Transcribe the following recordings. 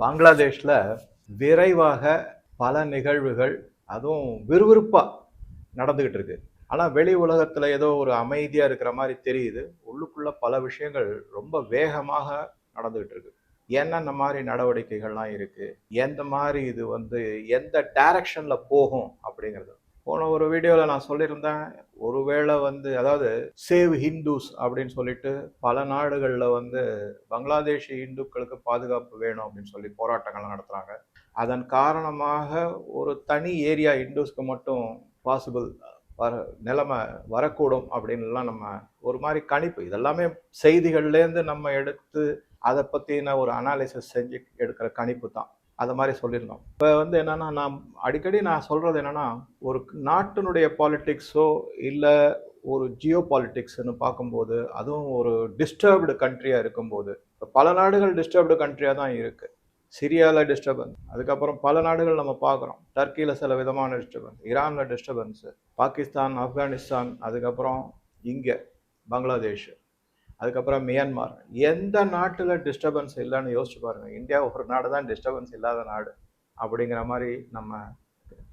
பங்களாதேஷில் விரைவாக பல நிகழ்வுகள் அதுவும் விறுவிறுப்பாக நடந்துக்கிட்டு இருக்கு. ஆனால் வெளி உலகத்தில் ஏதோ ஒரு அமைதியாக இருக்கிற மாதிரி தெரியுது. உள்ளுக்குள்ளே பல விஷயங்கள் ரொம்ப வேகமாக நடந்துக்கிட்டு இருக்கு. என்னென்ன மாதிரி நடவடிக்கைகள்லாம் இருக்குது எந்த மாதிரி இது வந்து எந்த டைரக்ஷனில் போகும் அப்படிங்கிறது. போன ஒரு வீடியோவில் நான் சொல்லியிருந்தேன் ஒருவேளை வந்து அதாவது சேவ் ஹிந்துஸ் அப்படின்னு சொல்லிட்டு பல நாடுகளில் வந்து பங்களாதேஷி இந்துக்களுக்கு பாதுகாப்பு வேணும் அப்படின்னு சொல்லி போராட்டங்கள் நடத்துகிறாங்க அதன் காரணமாக ஒரு தனி ஏரியா இந்துஸ்க்கு மட்டும் பாசிபிள் வர நிலைமை வரக்கூடும் அப்படின்லாம் நம்ம ஒரு மாதிரி கணிப்பு. இதெல்லாமே செய்திகள்லேருந்து நம்ம எடுத்து அதை பற்றின ஒரு அனாலிசிஸ் செஞ்சு எடுக்கிற கணிப்பு தான். அதை மாதிரி சொல்லியிருந்தோம். இப்போ வந்து என்னன்னா நான் அடிக்கடி நான் சொல்கிறது என்னன்னா ஒரு நாட்டினுடைய பாலிட்டிக்ஸோ இல்லை ஒரு ஜியோ பாலிட்டிக்ஸ்னு பார்க்கும்போது அதுவும் ஒரு டிஸ்டர்ப்டு கண்ட்ரியாக இருக்கும்போது இப்போ பல நாடுகள் டிஸ்டர்ப்டு கண்ட்ரியாக தான் இருக்குது சிரியாவில் டிஸ்டர்பன்ஸ் அதுக்கப்புறம் பல நாடுகள் நம்ம பார்க்குறோம். டர்க்கியில் சில விதமான டிஸ்டர்பன்ஸ் ஈரானில் டிஸ்டர்பன்ஸு பாகிஸ்தான் ஆப்கானிஸ்தான் அதுக்கப்புறம் இங்கே பங்களாதேஷ். அதுக்கப்புறம் மியான்மார். எந்த நாட்டில் டிஸ்டர்பன்ஸ் இல்லைன்னு யோசிச்சு பாருங்கள் இந்தியா ஒரு நாடு தான் டிஸ்டர்பன்ஸ் இல்லாத நாடு அப்படிங்கிற மாதிரி நம்ம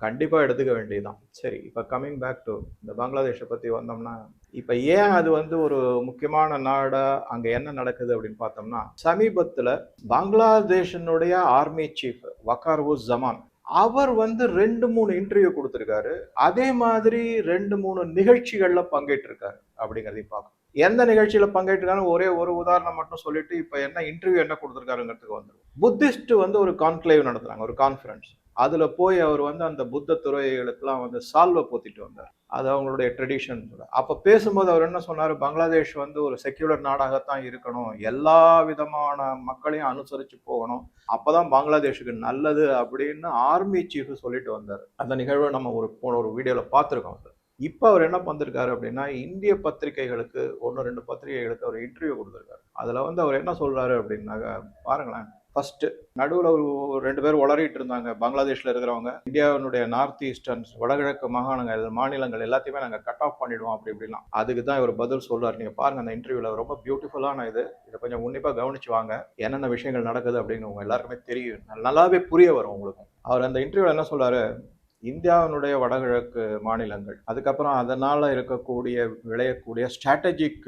கண்டிப்பாக எடுத்துக்க வேண்டியதுதான். சரி இப்போ கம்மிங் பேக் டு இந்த பங்களாதேஷை பற்றி வந்தோம்னா இப்போ ஏன் அது வந்து ஒரு முக்கியமான நாடாக அங்கே என்ன நடக்குது அப்படின்னு பார்த்தோம்னா சமீபத்தில் பங்களாதேஷனுடைய ஆர்மி சீஃப் வக்கார் உஸ் ஜமான் அவர் வந்து ரெண்டு மூணு இன்டர்வியூ கொடுத்துருக்காரு. அதே மாதிரி ரெண்டு மூணு நிகழ்ச்சிகளில் பங்கேற்றிருக்காரு அப்படிங்கிறதையும் பார்க்கணும். எந்த நிகழ்ச்சியில் பங்கேற்றிருக்காரு ஒரே ஒரு உதாரணம் மட்டும் சொல்லிட்டு இப்போ என்ன இன்டர்வியூ என்ன கொடுத்துருக்காருங்கிறதுக்கு வந்துடும் புத்திஸ்ட் வந்து ஒரு கான்க்ளேவ் நடத்துறாங்க ஒரு கான்ஃபரன்ஸ் அதில் போய் அவர் வந்து அந்த புத்த துறைகளுக்கெல்லாம் வந்து சால்வை போத்திட்டு வந்தார். அது அவங்களுடைய ட்ரெடிஷன் அப்போ பேசும்போது அவர் என்ன சொன்னார்? பங்களாதேஷ் வந்து ஒரு செக்யூலர் நாடாகத்தான் இருக்கணும். எல்லா விதமான மக்களையும் அனுசரித்து போகணும். அப்போ தான் பங்களாதேஷுக்கு நல்லது அப்படின்னு ஆர்மி சீஃப் சொல்லிட்டு வந்தார். அந்த நிகழ்வை நம்ம ஒரு போன ஒரு வீடியோவில் பார்த்துருக்கோம். இப்போ அவர் என்ன பண்ணிருக்காரு அப்படின்னா இந்திய பத்திரிகைகளுக்கு ஒன்று ரெண்டு பத்திரிகைகளுக்கு அவர் இன்டர்வியூ கொடுத்துருக்காரு. அதில் வந்து அவர் என்ன சொல்கிறாரு அப்படின்னாக்க பாருங்களேன். ஃபஸ்ட்டு நடுவில் ஒரு ரெண்டு பேர் உளறிட்டு இருந்தாங்க. பங்களாதேஷில் இருக்கிறவங்க இந்தியாவினுடைய நார்த் ஈஸ்டர்ன்ஸ் வடகிழக்கு மாகாணங்கள் மாநிலங்கள் எல்லாத்தையுமே நாங்கள் கட் ஆஃப் பண்ணிடுவோம் அப்படி இப்படிலாம். அதுக்கு தான் இவர் பதில் சொல்றாரு. நீங்கள் பாருங்க அந்த இன்டர்வியூவில் ரொம்ப பியூட்டிஃபுல்லான இது. இதை கொஞ்சம் உன்னிப்பாக கவனிச்சு வாங்க. என்னென்ன விஷயங்கள் நடக்குது அப்படின்னு உங்க எல்லாருக்குமே தெரியும். நல்லாவே புரிய வரும் உங்களுக்கு. அவர் அந்த இன்டர்வியூவில் என்ன சொல்றாரு? இந்தியாவினுடைய வடகிழக்கு மாநிலங்கள். அதுக்கப்புறம் அதனால் இருக்கக்கூடிய விளையக்கூடிய ஸ்ட்ராட்டஜிக்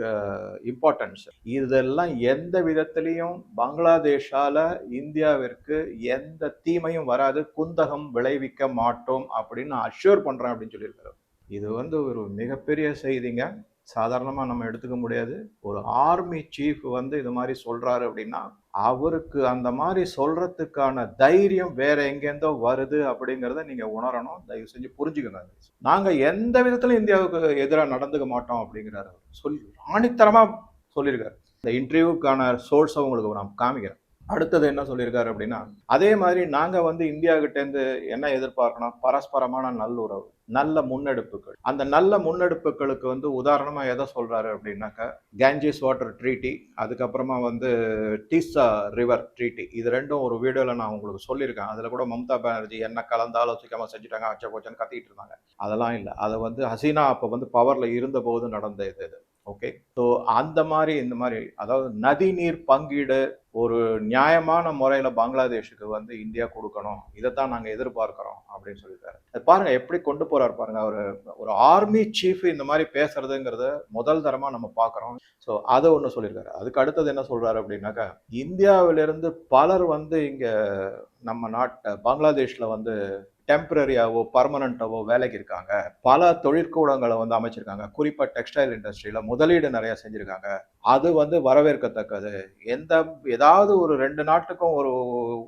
இம்பார்ட்டன்ஸ் இதெல்லாம் எந்த விதத்திலையும் பங்களாதேஷால் இந்தியாவிற்கு எந்த தீமையும் வராது. குந்தகம் விளைவிக்க மாட்டோம் அப்படின்னு அஷ்யூர் பண்ணுறேன் அப்படின்னு சொல்லியிருக்காரு இது வந்து ஒரு மிகப்பெரிய செய்திங்க. சாதாரணமாக நம்ம எடுத்துக்க முடியாது. ஒரு ஆர்மி சீஃப் வந்து இது மாதிரி சொல்கிறாரு அப்படின்னா அவருக்கு அந்த மாதிரி சொல்கிறதுக்கான தைரியம் வேற எங்கேருந்தோ வருது அப்படிங்கிறத நீங்கள் உணரணும். தயவு செஞ்சு புரிஞ்சுக்கணும் நாங்கள் எந்த விதத்திலும் இந்தியாவுக்கு எதிராக நடந்துக்க மாட்டோம் அப்படிங்கிறாரு சொல்லி ஆணித்தரமாக சொல்லியிருக்காரு. இந்த இன்டர்வியூக்கான சோர்ஸை உங்களுக்கு நான் காமிக்கிறேன். அடுத்தது என்ன சொல்லியிருக்காரு அப்படின்னா அதே மாதிரி நாங்கள் வந்து இந்தியா கிட்டேருந்து என்ன எதிர்பார்க்கணும்? பரஸ்பரமான நல்லுறவு நல்ல முன்னெடுப்புகள். அந்த நல்ல முன்னெடுப்புகளுக்கு வந்து உதாரணமாக எதை சொல்கிறாரு அப்படின்னாக்கா கேஞ்சிஸ் வாட்டர் ட்ரீட்டி அதுக்கப்புறமா வந்து டீசா ரிவர் ட்ரீட்டி இது ரெண்டும் ஒரு வீடியோவில் நான் உங்களுக்கு சொல்லியிருக்கேன். அதில் கூட மம்தா பானர்ஜி என்ன கலந்து ஆலோசிக்காமல் செஞ்சுட்டாங்க அச்ச போச்சன்னு கத்திட்டு இருந்தாங்க. அதெல்லாம் இல்லை. அதை வந்து ஹசீனா அப்போ வந்து பவரில் இருந்த போது நடந்த இது இது. ஓகே ஸோ அந்த மாதிரி இந்த மாதிரி அதாவது நதிநீர் பங்கீடு ஒரு நியாயமான முறையில் பங்களாதேஷுக்கு வந்து இந்தியா கொடுக்கணும். இதை தான் நாங்கள் எதிர்பார்க்குறோம் அப்படின்னு சொல்லியிருக்காரு அது பாருங்க எப்படி கொண்டு போறாரு பாருங்க அவர் ஒரு ஆர்மி சீஃப் இந்த மாதிரி பேசுறதுங்கிறத முதல் தரமாக நம்ம பார்க்குறோம். ஸோ அதை ஒன்று சொல்லியிருக்காரு. அதுக்கு அடுத்தது என்ன சொல்றாரு அப்படின்னாக்கா இந்தியாவிலிருந்து பலர் வந்து இங்கே நம்ம நாட்டை பங்களாதேஷில் வந்து டெம்பரரியாவோ பர்மனண்டாவோ வேலைக்கு இருக்காங்க. பல தொழிற்கூடங்களை வந்து அமைச்சிருக்காங்க. குறிப்பாக டெக்ஸ்டைல் இண்டஸ்ட்ரியில் முதலீடு நிறைய செஞ்சுருக்காங்க. அது வந்து வரவேற்கத்தக்கது. எந்த ஏதாவது ஒரு ரெண்டு நாட்டுக்கும் ஒரு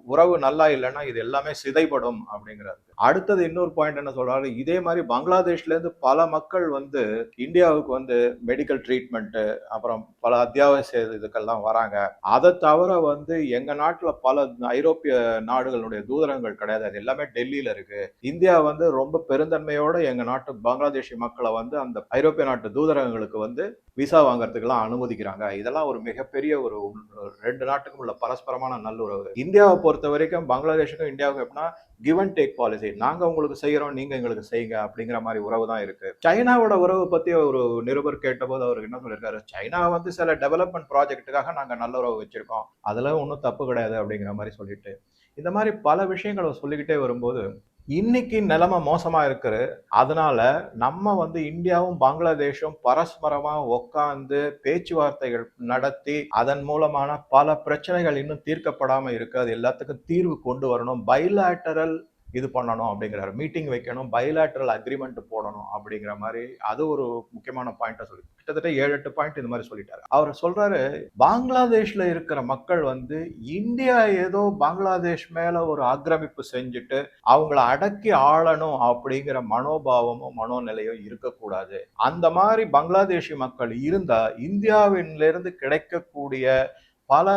உறவு நல்லா இல்லைன்னா இது எல்லாமே சிதைப்படும் அப்படிங்கிறது. அடுத்தது இன்னொரு பாயிண்ட் என்ன சொல்றாரு? இதே மாதிரி பங்களாதேஷ்லேருந்து பல மக்கள் வந்து இந்தியாவுக்கு வந்து மெடிக்கல் ட்ரீட்மெண்ட்டு அப்புறம் பல அத்தியாவசிய இதுக்கெல்லாம் வராங்க. அதை தவிர வந்து எங்கள் நாட்டில் பல ஐரோப்பிய நாடுகளுடைய தூதரங்கள் கிடையாது. அது எல்லாமே டெல்லியில் இருக்கு. இந்தியா வந்து ரொம்ப பெருந்தன்மையோட எங்க நாட்டு பங்களாதேஷி மக்களை வந்து அந்த ஐரோப்பிய நாட்டு தூதரகங்களுக்கு வந்து விசா வாங்குறதுக்கெல்லாம் அனுமதிக்கிறாங்க. இதெல்லாம் ஒரு மிகப்பெரிய ஒரு ரெண்டு நாட்டுக்கும் உள்ள பரஸ்பரமான நல்லுறவு. இந்தியாவை பொறுத்த வரைக்கும் பங்களாதேஷுக்கும் இந்தியாவுக்கும் எப்படின்னா கிவ் அண்ட் டேக் பாலிசி நாங்க உங்களுக்கு செய்யறோம் நீங்க எங்களுக்கு செய்யுங்க அப்படிங்கிற மாதிரி உறவு தான் இருக்கு. சைனாவோட உறவு பத்தி ஒரு நிருபர் கேட்டபோது அவருக்கு என்ன சொல்லியிருக்காரு? சைனா வந்து சில டெவலப்மெண்ட் ப்ராஜெக்ட்டுக்காக நாங்க நல்ல உறவு வச்சிருக்கோம். அதெல்லாம் ஒன்றும் தப்பு கிடையாது அப்படிங்கிற மாதிரி சொல்லிட்டு. இந்த மாதிரி பல விஷயங்களை சொல்லிக்கிட்டே வரும்போது இன்னைக்கு நிலைமை மோசமா இருக்குது. அதனால நம்ம வந்து இந்தியாவும் பங்களாதேஷும் பரஸ்பரமா உட்காந்து பேச்சுவார்த்தைகள் நடத்தி அதன் மூலமான பல பிரச்சனைகள் இன்னும் தீர்க்கப்படாம இருக்கு. அது எல்லாத்துக்கும் தீர்வு கொண்டு வரணும். பைலாட்டரல் இது பண்ணணும் அப்படிங்கிறாரு. மீட்டிங் வைக்கணும் பைலாட்டரல் அக்ரிமெண்ட் போடணும் அப்படிங்கிற மாதிரி அது ஒரு முக்கியமான பாயிண்டா சொல்லி கிட்டத்தட்ட ஏழு எட்டு பாயிண்ட் இந்த மாதிரி சொல்லிட்டாரு. அவர் சொல்றாரு பங்களாதேஷ்ல இருக்கிற மக்கள் வந்து இந்தியா ஏதோ பங்களாதேஷ் மேல ஒரு ஆக்கிரமிப்பு செஞ்சுட்டு அவங்கள அடக்கி ஆளணும் அப்படிங்கிற மனோபாவமும் மனோநிலையும் இருக்கக்கூடாது. அந்த மாதிரி பங்களாதேஷி மக்கள் இருந்தா இந்தியாவிலிருந்து கிடைக்கக்கூடிய பல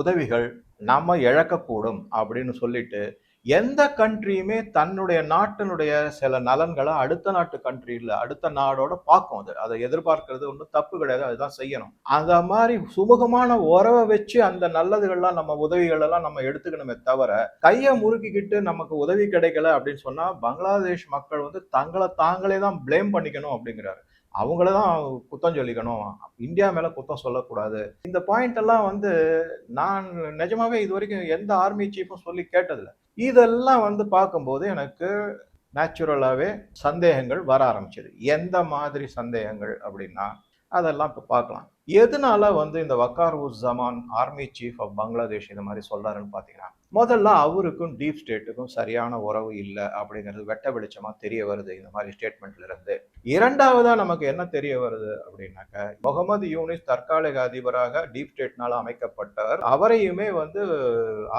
உதவிகள் நம்ம இழக்கக்கூடும் அப்படின்னு சொல்லிட்டு எந்த கண்ட்ரியுமே தன்னுடைய நாட்டினுடைய சில நலன்களை அடுத்த நாட்டு கண்ட்ரியில் அடுத்த நாடோட பார்க்கும் அது. அதை எதிர்பார்க்கறது ஒன்றும் தப்பு கிடையாது அதுதான் செய்யணும். அந்த மாதிரி சுமூகமான உறவை வச்சு அந்த நல்லதுகள்லாம் நம்ம உதவிகள் எல்லாம் நம்ம எடுத்துக்கணுமே தவிர கையை முறுக்கிக்கிட்டு நமக்கு உதவி கிடைக்கல அப்படின்னு சொன்னா பங்களாதேஷ் மக்கள் வந்து தங்களை தாங்களே தான் ப்ளேம் பண்ணிக்கணும் அப்படிங்கிறாரு. அவங்கள தான் குத்தம் சொல்லிக்கணும். இந்தியா மேலே குத்தம் சொல்லக்கூடாது. இந்த பாயிண்ட் எல்லாம் வந்து நான் நிஜமாவே இது வரைக்கும் எந்த ஆர்மி சீஃபும் சொல்லி கேட்டதில்ல. இதெல்லாம் வந்து பார்க்கும்போது எனக்கு நேச்சுரலாகவே சந்தேகங்கள் வர ஆரம்பிச்சது. எந்த மாதிரி சந்தேகங்கள் அப்படின்னா அதெல்லாம் இப்போ பார்க்கலாம். எதனால வந்து இந்த Waker uz Zaman army chief of Bangladesh இந்த மாதிரி சொல்கிறாருன்னு பார்த்தீங்கன்னா முதல்ல அவருக்கும் டீப் ஸ்டேட்டுக்கும் சரியான உறவு இல்லை அப்படிங்கிறது வெட்ட வெளிச்சமாக தெரிய வருது இந்த மாதிரி ஸ்டேட்மெண்ட்லேருந்து இரண்டாவதா நமக்கு என்ன தெரிய வருது அப்படின்னாக்க முகமது யூனிஸ் தற்காலிக அதிபராக டீப் ஸ்டேட்னால அமைக்கப்பட்டவர் அவரையுமே வந்து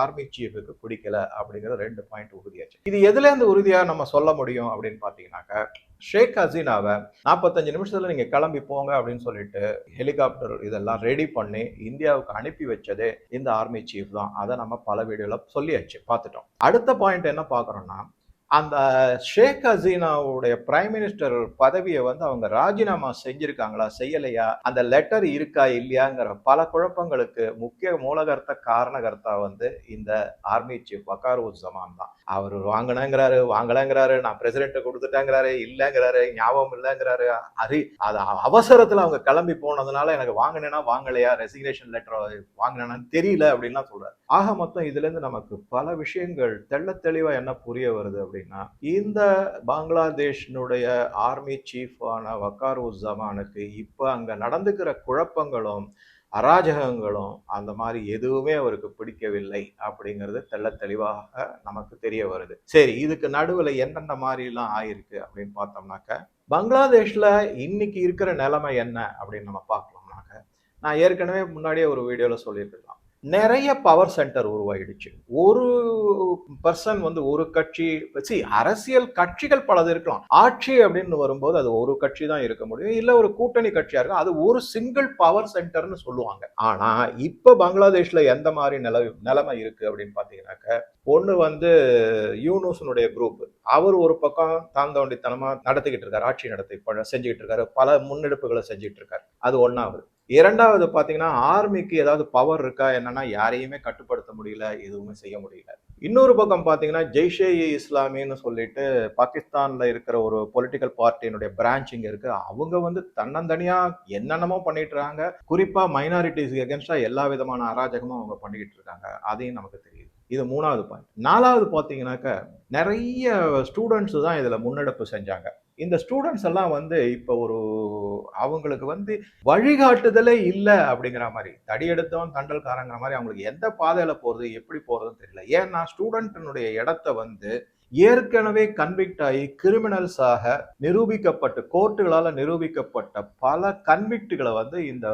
ஆர்மி சீஃபுக்கு பிடிக்கல அப்படிங்கிற ரெண்டு பாயிண்ட் உறுதியாச்சு. இது எதுல இருந்து உறுதியா நம்ம சொல்ல முடியும் அப்படின்னு பாத்தீங்கன்னாக்க ஷேக் ஹசீனாவை நாற்பத்தஞ்சு நிமிஷத்துல நீங்க கிளம்பி போங்க அப்படின்னு சொல்லிட்டு ஹெலிகாப்டர் இதெல்லாம் ரெடி பண்ணி இந்தியாவுக்கு அனுப்பி வச்சதே இந்த ஆர்மி சீஃப் தான். அதை நம்ம பல வீடியோல சொல்லியாச்சு பார்த்துட்டோம். அடுத்த பாயிண்ட் என்ன பாக்குறோம்னா அந்த ஷேக் ஹசீனாவுடைய பிரைம் மினிஸ்டர் பதவியை வந்து அவங்க ராஜினாமா செஞ்சிருக்காங்களா செய்யலையா? அந்த லெட்டர் இருக்கா இல்லையாங்கிற பல குழப்பங்களுக்கு முக்கிய மூலகர்த்த காரணகர்த்தா வந்து இந்த ஆர்மி சீஃப் வக்கார் தான். அவர் வாங்கினேங்கிறாரு வாங்கலங்கிறாரு நான் பிரசிடென்ட்டை கொடுத்துட்டேங்கிறாரு இல்லைங்கிறாரு ஞாபகம் இல்லைங்கிறாரு. அரி அது அவசரத்தில் அவங்க கிளம்பி போனதுனால எனக்கு வாங்கினேன்னா வாங்கலையா ரெசிக்னேஷன் லெட்டர் வாங்கினேன்னு தெரியல அப்படின்லாம் சொல்றாரு. ஆக மொத்தம் இதுலேருந்து நமக்கு பல விஷயங்கள் தெள்ள தெளிவாக என்ன புரிய வருது அப்படின்னு இந்த பங்களாதேஷினுடைய ஆர்மி சீஃபான வக்கார் உஸ் ஜமானுக்கு இப்ப அங்க நடந்துக்கிற குழப்பங்களும் அராஜகங்களும் அந்த மாதிரி எதுவுமே அவருக்கு பிடிக்கவில்லை அப்படிங்கிறது தெள்ள தெளிவாக நமக்கு தெரிய வருது. சரி இதுக்கு நடுவில் என்னென்ன மாதிரிலாம் ஆயிருக்கு அப்படின்னு பார்த்தோம்னாக்க பங்களாதேஷ்ல இன்னைக்கு இருக்கிற நிலைமை என்ன அப்படின்னு நம்ம பார்க்கலாம்னாக்க நான் ஏற்கனவே முன்னாடியே ஒரு வீடியோவில் சொல்லியிருக்கலாம். நிறைய பவர் சென்டர் உருவாயிடுச்சு. ஒரு பர்சன் வந்து ஒரு கட்சி வச்சு அரசியல் கட்சிகள் பலது இருக்கலாம். ஆட்சி அப்படின்னு வரும்போது அது ஒரு கட்சி தான் இருக்க முடியும். இல்லை ஒரு கூட்டணி கட்சியா இருக்கும் அது ஒரு சிங்கிள் பவர் சென்டர்னு சொல்லுவாங்க. ஆனா இப்போ பங்களாதேஷ்ல எந்த மாதிரி நில நிலைமை இருக்கு அப்படின்னு பாத்தீங்கன்னாக்க ஒன்று வந்து யூனூசனுடைய குரூப் அவர் ஒரு பக்கம் தாந்தோண்டித்தனமா நடத்திக்கிட்டு இருக்காரு ஆட்சி நடத்தி செஞ்சுக்கிட்டு இருக்காரு பல முன்னெடுப்புகளை செஞ்சுட்டு இருக்காரு. அது ஒன்றாவது இரண்டாவது பார்த்தீங்கன்னா ஆர்மிக்கு ஏதாவது பவர் இருக்கா என்னன்னா யாரையுமே கட்டுப்படுத்த முடியல எதுவுமே செய்ய முடியல. இன்னொரு பக்கம் பார்த்தீங்கன்னா ஜெய்ஷே இ இஸ்லாமின்னு சொல்லிட்டு பாகிஸ்தானில் இருக்கிற ஒரு பொலிட்டிக்கல் பார்ட்டியினுடைய பிரான்ச் இங்கே இருக்கு. அவங்க வந்து தன்னந்தனியாக என்னென்னமோ பண்ணிட்டுறாங்க குறிப்பாக மைனாரிட்டிஸ்க்கு மைனாரிட்டிஸ் எல்லா விதமான அராஜகமும் அவங்க பண்ணிக்கிட்டு இருக்காங்க. அதையும் நமக்கு தெரியுது. இது மூணாவது பாயிண்ட் நாலாவது பார்த்தீங்கன்னாக்க நிறைய ஸ்டூடெண்ட்ஸ் தான் இதில் முன்னெடுப்பு செஞ்சாங்க. இந்த ஸ்டூடெண்ட்ஸ் எல்லாம் வந்து இப்போ ஒரு அவங்களுக்கு வந்து வழிகாட்டுதலே இல்லை அப்படிங்கிற மாதிரி. தடி எடுத்தவன் தண்டல்காரங்கிற மாதிரி அவங்களுக்கு எந்த பாதையில் போகிறது எப்படி போகிறதுன்னு தெரியல. ஏன்னா ஸ்டூடெண்ட்டினுடைய இடத்த வந்து ஏற்கனவே கன்விக்ட் ஆகி கிரிமினல்ஸாக நிரூபிக்கப்பட்டு கோர்ட்டுகளால் நிரூபிக்கப்பட்ட பல கன்விக்டுகளை வந்து இந்த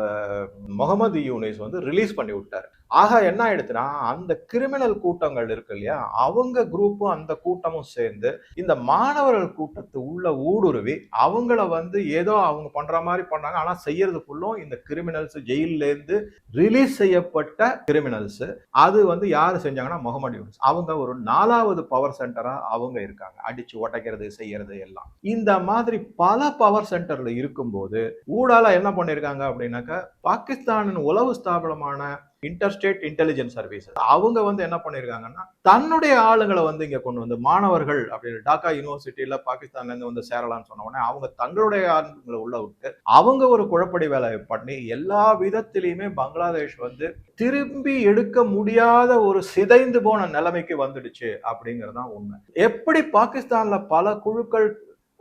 முகமது யூனிஸ் வந்து ரிலீஸ் பண்ணி விட்டார் ஆக என்ன ஆயிடுச்சுன்னா அந்த கிரிமினல் கூட்டங்கள் இருக்கு இல்லையா? அவங்க குரூப்பும் அந்த கூட்டமும் சேர்ந்து இந்த மாணவர்கள் கூட்டத்து உள்ள ஊடுருவி அவங்கள வந்து ஏதோ அவங்க பண்ற மாதிரி பண்றாங்க ஆனா செய்யறதுக்குள்ளும் இந்த கிரிமினல்ஸ் ஜெயில இருந்து ரிலீஸ் செய்யப்பட்ட கிரிமினல்ஸ் அது வந்து யாரு செஞ்சாங்கன்னா முகமது யூனிஸ். அவங்க ஒரு நாலாவது பவர் சென்டரா அவங்க இருக்காங்க. அடிச்சு உடைக்கிறது செய்யறது எல்லாம். இந்த மாதிரி பல பவர் சென்டர்ல இருக்கும்போது ஊடால என்ன பண்ணிருக்காங்க அப்படின்னாக்கா பாகிஸ்தானின் உளவு ஸ்தாபனமான இன்டர்ஸ்டேட் இன்டெலிஜென்ஸ் சர்வீஸ் அவங்க வந்து என்ன பண்ணியிருக்காங்கன்னா தன்னுடைய ஆளுங்களை வந்து இங்க கொண்டு வந்து மாணவர்கள் அப்படின்னு டாக்கா யூனிவர்சிட்டியில பாகிஸ்தான்ல இருந்து வந்து சேரலாம்னு சொன்ன உடனே அவங்க தங்களுடைய ஆளுங்களை உள்ள விட்டு அவங்க ஒரு குழப்படி வேலை பண்ணி எல்லா விதத்திலையுமே பங்களாதேஷ் வந்து திரும்பி எடுக்க முடியாத ஒரு சிதைந்து போன நிலைமைக்கு வந்துடுச்சு அப்படிங்கிறது தான் உண்மை. எப்படி பாகிஸ்தான்ல பல குழுக்கள்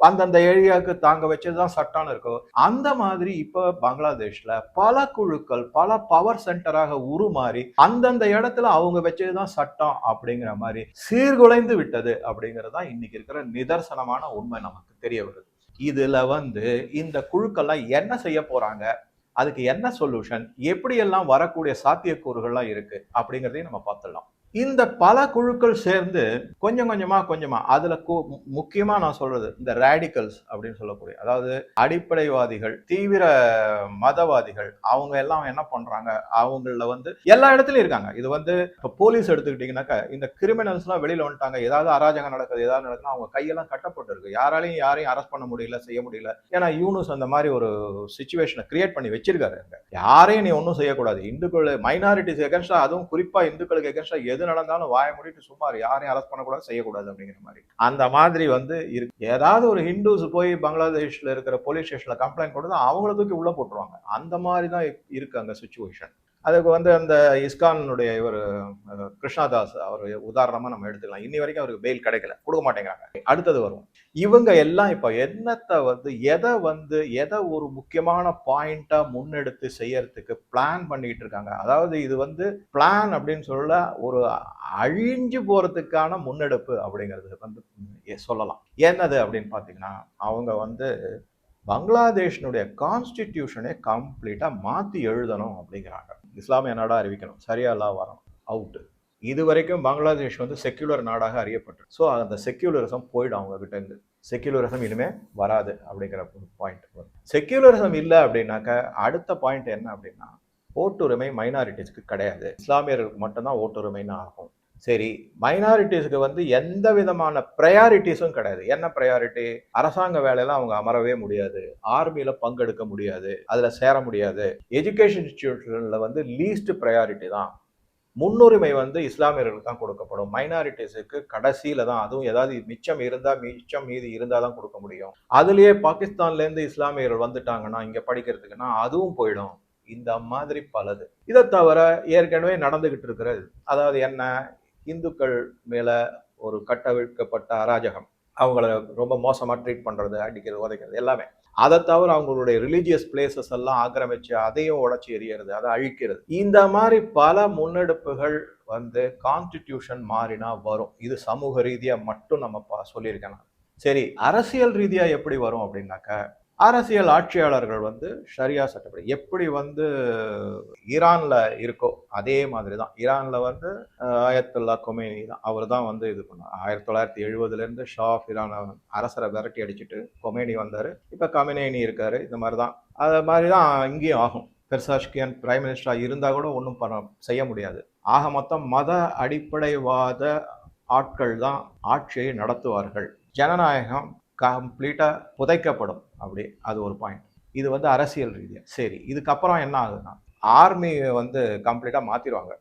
அந்தந்த ஏரியாவுக்கு தாங்க வச்சதுதான் சட்டம்னு இருக்கோ அந்த மாதிரி இப்போ பங்களாதேஷ்ல பல குழுக்கள் பல பவர் சென்டராக உருமாறி அந்தந்த இடத்துல அவங்க வச்சதுதான் சட்டம் அப்படிங்கிற மாதிரி சீர்குலைந்து விட்டது அப்படிங்கிறது தான் இன்னைக்கு இருக்கிற நிதர்சனமான உண்மை நமக்கு தெரிய வருது. இதுல வந்து இந்த குழுக்கள்லாம் என்ன செய்ய போறாங்க அதுக்கு என்ன சொல்யூஷன் எப்படியெல்லாம் வரக்கூடிய சாத்தியக்கூறுகள்லாம் இருக்கு அப்படிங்கிறதையும் நம்ம பார்த்துடலாம். இந்த பல குழுக்கள் சேர்ந்து கொஞ்சம் கொஞ்சமா கொஞ்சமா அதுல கு- முக்கியமா நான் சொல்றது இந்த ரேடிக்கல்ஸ் அப்படின்னு சொல்லக்கூடிய அதாவது அடிப்படைவாதிகள் தீவிர மதவாதிகள் அவங்க எல்லாம் என்ன பண்றாங்க? அவங்கள வந்து எல்லா இடத்துலயும் இருக்காங்க. இது வந்து இப்ப போலீஸ் எடுத்துக்கிட்டீங்கன்னாக்கா இந்த கிரிமினல்ஸ் எல்லாம் வெளியில வந்துட்டாங்க. ஏதாவது அராஜகம் நடக்குது ஏதாவது நடக்குதுன்னா அவங்க கையெல்லாம் கட்டப்பட்டு இருக்கு யாராலையும் யாரையும் அரெஸ்ட் பண்ண முடியல செய்ய முடியல. ஏன்னா யூனுஸ் அந்த மாதிரி ஒரு சுச்சுவேஷனை கிரியேட் பண்ணி வச்சிருக்காரு யாரையும் நீ ஒன்றும் செய்யக்கூடாது. இந்துக்கள் மைனாரிட்டிஸ் எகன்ஸ்டா அதுவும் குறிப்பா இந்துக்களுக்கு எகன்ஸ்டா எது நடந்தாலும் வாய மூடிட்டு சும்மா யாரையும் அரெஸ்ட் பண்ணக்கூடாது செய்யக்கூடாது அப்படிங்கிற மாதிரி. அந்த மாதிரி வந்து இருக்கு ஏதாவது ஒரு ஹிந்துஸ் போய் பங்களாதேஷ்ல இருக்கிற போலீஸ் ஸ்டேஷன்ல கம்ப்ளைண்ட் கொடுத்தா அவங்கள தூக்கி உள்ள போட்டுருவாங்க. அந்த மாதிரி தான் இருக்கு அங்க சுச்சுவேஷன் அதுக்கு வந்து அந்த இஸ்கானுடைய இவர் கிருஷ்ணாதாஸ் அவர் உதாரணமாக நம்ம எடுத்துக்கலாம். இன்னி வரைக்கும் அவருக்கு பெயில் கிடைக்கல. கொடுக்க மாட்டேங்கிறாங்க. அடுத்தது வரும் இவங்க எல்லாம் இப்போ என்னத்தை வந்து எதை வந்து எதை ஒரு முக்கியமான பாயிண்ட்டாக முன்னெடுத்து செய்யறதுக்கு பிளான் பண்ணிக்கிட்டு இருக்காங்க? அதாவது இது வந்து பிளான் அப்படின்னு சொல்ல ஒரு அழிஞ்சு போகிறதுக்கான முன்னெடுப்பு அப்படிங்கிறது வந்து சொல்லலாம். என்னது அப்படின்னு பார்த்தீங்கன்னா அவங்க வந்து பங்களாதேஷனுடைய கான்ஸ்டிடியூஷனே கம்ப்ளீட்டாக மாற்றி எழுதணும் அப்படிங்கிறாங்க. இஸ்லாமிய நாடாக அறிவிக்கணும். சரியா லா வரணும். அவுட்டு இது வரைக்கும் பங்களாதேஷ் வந்து செக்யூலர் நாடாக அறியப்பட்டது. ஸோ அந்த செக்யூலரிசம் போயிடும் அவங்க கிட்டேருந்து செக்யூலரிசம் இனிமே வராது அப்படிங்கிற ஒரு பாயிண்ட் செக்யூலரிசம் இல்லை அப்படின்னாக்க அடுத்த பாயிண்ட் என்ன அப்படின்னா ஓட்டுரிமை மைனாரிட்டிஸ்க்கு கிடையாது. இஸ்லாமியர்களுக்கு மட்டும்தான் ஓட்டுரிமைன்னு ஆகும். சரி மைனாரிட்டிஸ்க்கு வந்து எந்த விதமான ப்ரையாரிட்டிஸும் கிடையாது. என்ன ப்ரையாரிட்டி அரசாங்க வேலையில அவங்க அமரவே முடியாது. ஆர்மியில பங்கெடுக்க முடியாது. அதுல சேர முடியாது. எஜுகேஷன் இன்ஸ்டிடியூஷன்ல வந்து லீஸ்ட் ப்ரையாரிட்டி தான். முன்னுரிமை வந்து இஸ்லாமியர்களுக்கு தான் கொடுக்கப்படும். மைனாரிட்டிஸுக்கு கடைசியில தான் அதுவும் ஏதாவது மிச்சம் இருந்தா மிச்சம் மீதி இருந்தால் தான் கொடுக்க முடியும். அதுலயே பாகிஸ்தான்லேருந்து இஸ்லாமியர்கள் வந்துட்டாங்கன்னா இங்க படிக்கிறதுக்குன்னா அதுவும் போயிடும். இந்த மாதிரி பலது. இதை தவிர ஏற்கனவே நடந்துகிட்டு இருக்கிறது. அதாவது என்ன? இந்துக்கள் மேலே ஒரு கட்டவிழ்க்கப்பட்ட அராஜகம். அவங்கள ரொம்ப மோசமாக ட்ரீட் பண்ணுறது அடிக்கிறது உதைக்கிறது எல்லாமே. அதை தவிர அவங்களுடைய ரிலீஜியஸ் பிளேசஸ் எல்லாம் ஆக்கிரமிச்சு அதையும் உடச்சி எறியறது அதை அழிக்கிறது. இந்த மாதிரி பல முன்னெடுப்புகள் வந்து கான்ஸ்டிடியூஷன் மாறினா வரும். இது சமூக ரீதியாக மட்டும் நம்ம சொல்லியிருக்கேன் சரி அரசியல் ரீதியாக எப்படி வரும் அப்படின்னாக்க அரசியல் ஆட்சியாளர்கள் வந்து ஷரியா சட்டப்படி. எப்படி வந்து ஈரானில் இருக்கோ அதே மாதிரி தான் ஈரானில் வந்து ஆயத்துல்லா கொமேனி தான். அவர் தான் வந்து இது பண்ணார் ஆயிரத்தி தொள்ளாயிரத்தி எழுபதுலேருந்து ஷாஃப் ஷா ஆஃப் ஈரான் அரசரை விரட்டி அடிச்சுட்டு கொமேனி வந்தார். இப்போ கமினேனி இருக்கார். இந்த மாதிரி தான் அது மாதிரி தான் இங்கேயும் ஆகும். பெர்சாஷ்கியன் பிரைம் மினிஸ்டராக இருந்தால் கூட ஒன்றும் பண்ண செய்ய முடியாது. ஆக மொத்தம் மத அடிப்படைவாத ஆட்கள் தான் ஆட்சியை நடத்துவார்கள். ஜனநாயகம் கம்ப்ளீட்டாக புதைக்கப்படும். அப்படி அது ஒரு பாயிண்ட் இது வந்து அரசியல் ரீதியாக சரி இதுக்கப்புறம் என்ன ஆகுதுன்னா ஆர்மி வந்து கம்ப்ளீட்டாக மாற்றிடுவாங்க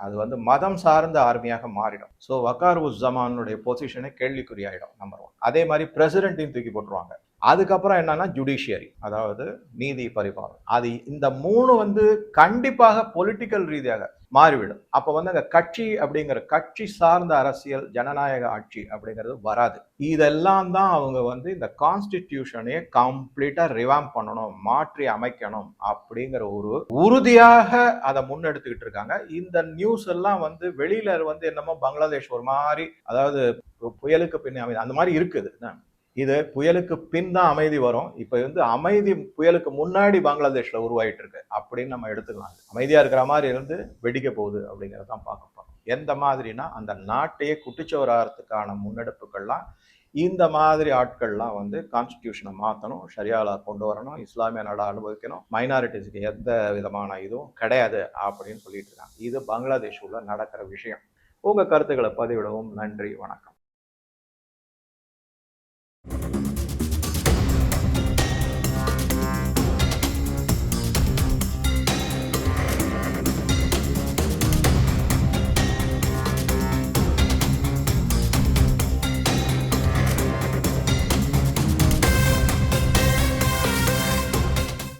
அது வந்து மதம் சார்ந்த ஆர்மியாக மாறிடும். ஸோ வக்கார் உஸ் ஜமானுடைய பொசிஷனே கேள்விக்குறியாயிடும் நம்பர் ஒன் அதே மாதிரி பிரசிடென்ட்டையும் தூக்கி போட்டுருவாங்க. அதுக்கப்புறம் என்னன்னா ஜுடிஷியரி அதாவது நீதி பரிபாலனை அது இந்த மூணு வந்து கண்டிப்பாக பொலிட்டிக்கல் ரீதியாக மாறிவிடும். அப்போ வந்து அந்த கட்சி அப்படிங்கிற கட்சி சார்ந்த அரசியல் ஜனநாயக ஆட்சி அப்படிங்கிறது வராது. இதெல்லாம் தான் அவங்க வந்து இந்த கான்ஸ்டிடியூஷனையே கம்ப்ளீட்டாக ரிவாம் பண்ணணும் மாற்றி அமைக்கணும் அப்படிங்கிற ஒரு உறுதியாக அதை முன்னெடுத்துக்கிட்டு இருக்காங்க. இந்த நியூஸ் எல்லாம் வந்து வெளியில வந்து என்னமோ பங்களாதேஷ் ஒரு மாதிரி அதாவது புயலுக்கு பின்னே அமைதி. அந்த மாதிரி இருக்குது. இது புயலுக்கு பின் தான் அமைதி வரும். இப்போ வந்து அமைதி புயலுக்கு முன்னாடி பங்களாதேஷில் உருவாகிட்டு இருக்கு அப்படின்னு நம்ம எடுத்துக்கலாம். அமைதியாக இருக்கிற மாதிரி இருந்து வெடிக்க போகுது அப்படிங்கிறத தான் பார்க்க போகிறோம் எந்த மாதிரினா அந்த நாட்டையே குட்டிச்சோராகிறதுக்கான முன்னெடுப்புகள்லாம் இந்த மாதிரி ஆட்கள்லாம் வந்து கான்ஸ்டியூஷனை மாற்றணும் ஷரியாலா கொண்டு வரணும் இஸ்லாமிய நாடாக அனுபவிக்கணும் மைனாரிட்டிஸுக்கு எந்த விதமான இதுவும் கிடையாது அப்படின்னு சொல்லிட்டு இருக்காங்க. இது பங்களாதேஷ் உள்ள நடக்கிற விஷயம். உங்கள் கருத்துக்களை பதிவிடவும் நன்றி வணக்கம்.